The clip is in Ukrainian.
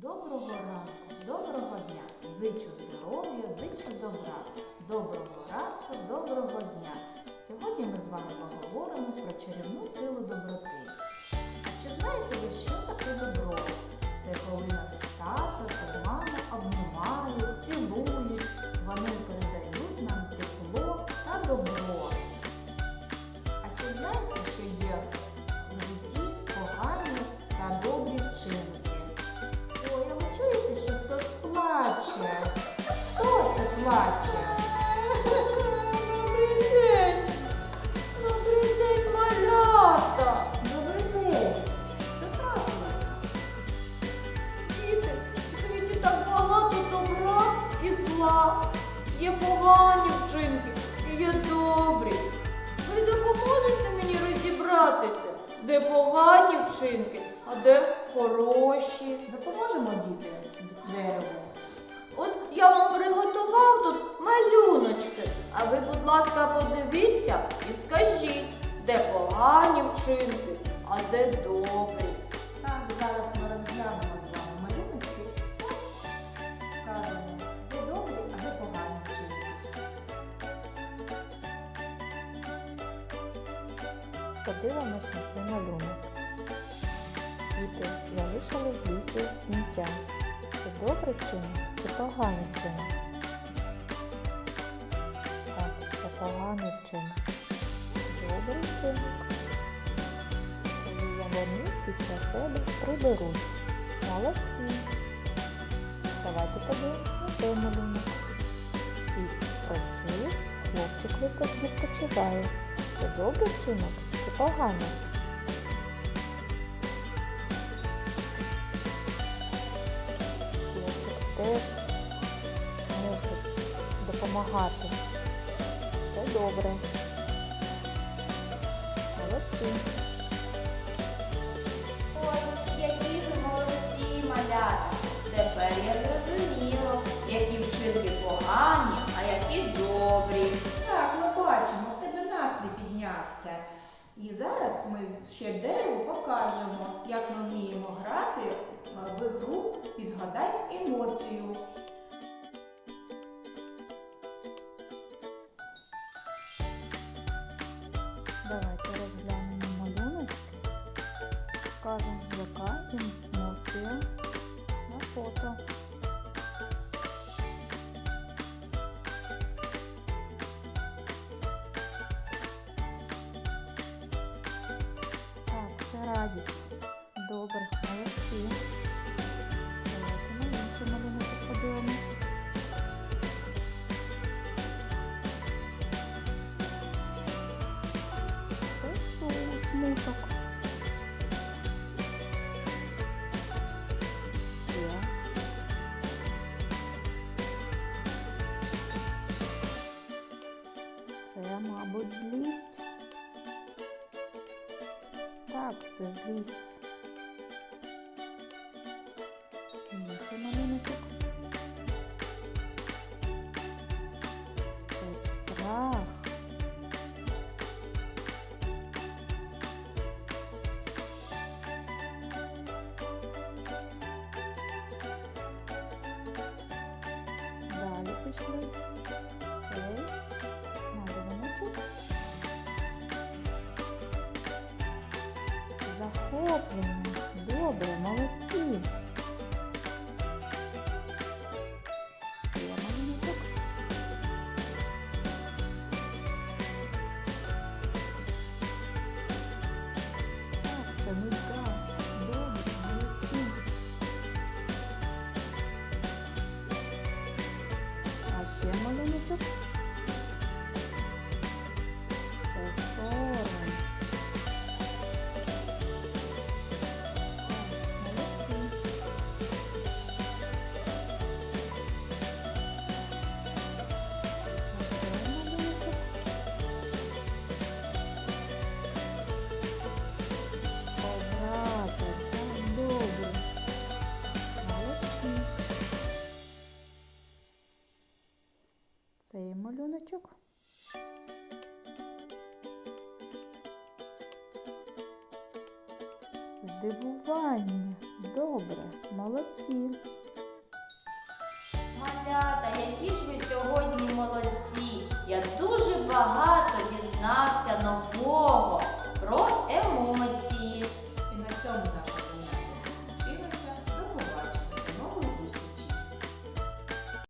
Доброго ранку, доброго дня. Зичу здоров'я, зичу добра. Доброго ранку, доброго дня. Сьогодні ми з вами поговоримо про чарівну силу доброти. А чи знаєте ви, що таке добро? Це коли нас тато та мама обнімають, цілують, Є погані вчинки і є добрі. Ви допоможете мені розібратися, де погані вчинки, а де хороші. Допоможемо діти дереву? От я вам приготував тут малюночки, а ви, будь ласка, подивіться і скажіть, де погані вчинки, а де добрі. Так, зараз ми розглянемо Подивимось на цей малюнок. Діти залишили в лісі сміття. Це добрий вчинок чи поганий вчинок? Так, це поганий вчинок. Добрий вчинок. Коли я вони після себе приберуть. Молодці. Давайте подивимось на цей малюнок. Всі працюють, хлопчик відпочиває. Це добрий вчинок чи поганий? Хлопчик теж мусить допомагати. Це добре. Молодці. Ой, які ви молодці, малята. Тепер я зрозуміла, які вчинки погані, а які добрі. І зараз ми ще дереву покажемо, як ми вміємо грати е, в ігру Відгадай емоцію. Давайте розглянемо малюночки. Скажемо, яка емоція на фото. Радість. Добре, молодці. Давайте на інший малюночок подивимось. Це су- смуток. Ще. Це, мабуть, злість. Так, це злість. Інший малюночок. Це страх. Далі пішли. Цей малюночок. Захоплення. Добре, молодці. Ще малюночок. Так, це нудьга. Добре, молодці. А ще малюночок. Цей малюночок. Здивування. Добре, молодці. Малята, які ж ви сьогодні молодці! Я дуже багато дізнався нового про емоції. І на цьому наше заняття